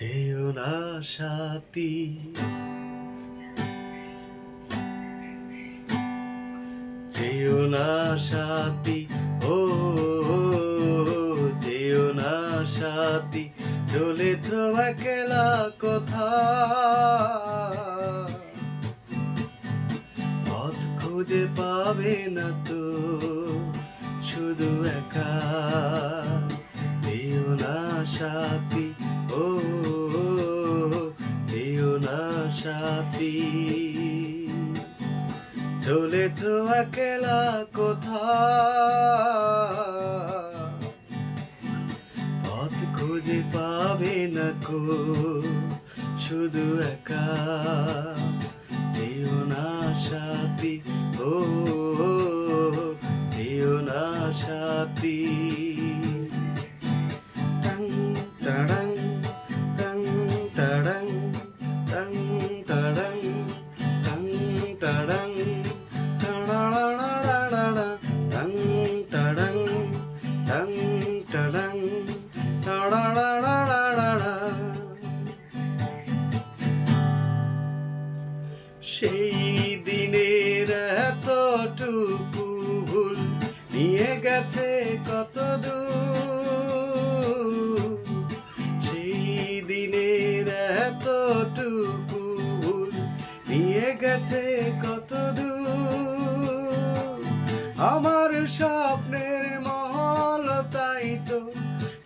যেও না সাথী। যেও না সাথী, ও, যেও না সাথী, চলেছ একলা কথা। পথ খুঁজে পাবে না তো সাথী। চলেছ একলা কোথা? পথ খুঁজে পাবে না কো? শুধু একা। যেও না সাথী, ও, যেও না সাথী। সেই দিনের এতটুকু ভুল নিয়ে গেছে কত দূর সেই দিনের এতটুকু গেছে কত আমার স্বপ্নের মহল তাই তো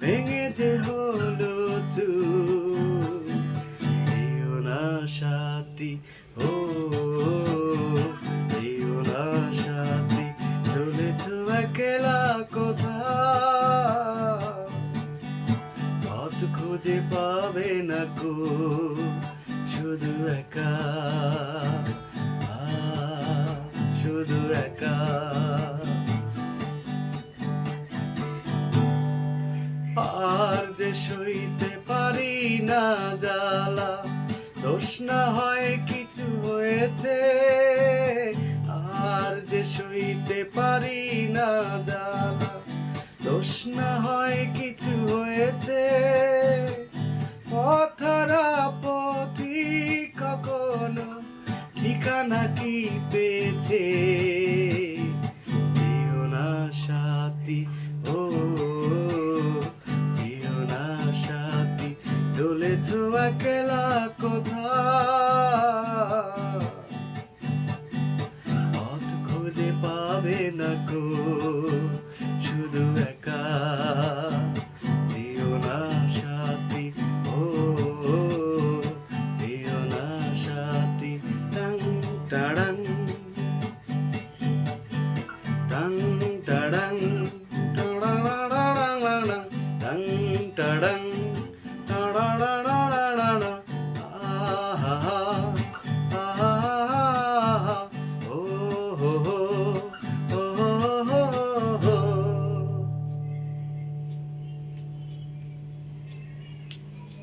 ভেঙে যে হলো যেও না সাথী, ও না কোথা খুঁজে পাবে না কো, শুধু একা। আর যে সইতে পারি না জ্বালা, দোষ না হয় কিছু হয়েছে। আর যে সইতে পারি না জ্বালা, দোষ না হয় কিছু হয়েছে। পথরা পথি কখনো ঠিকানা কি পেয়েছে? চলেছ একলা কোথা? পথ খুঁজে পাবে না কো শুধু একা। যেও না না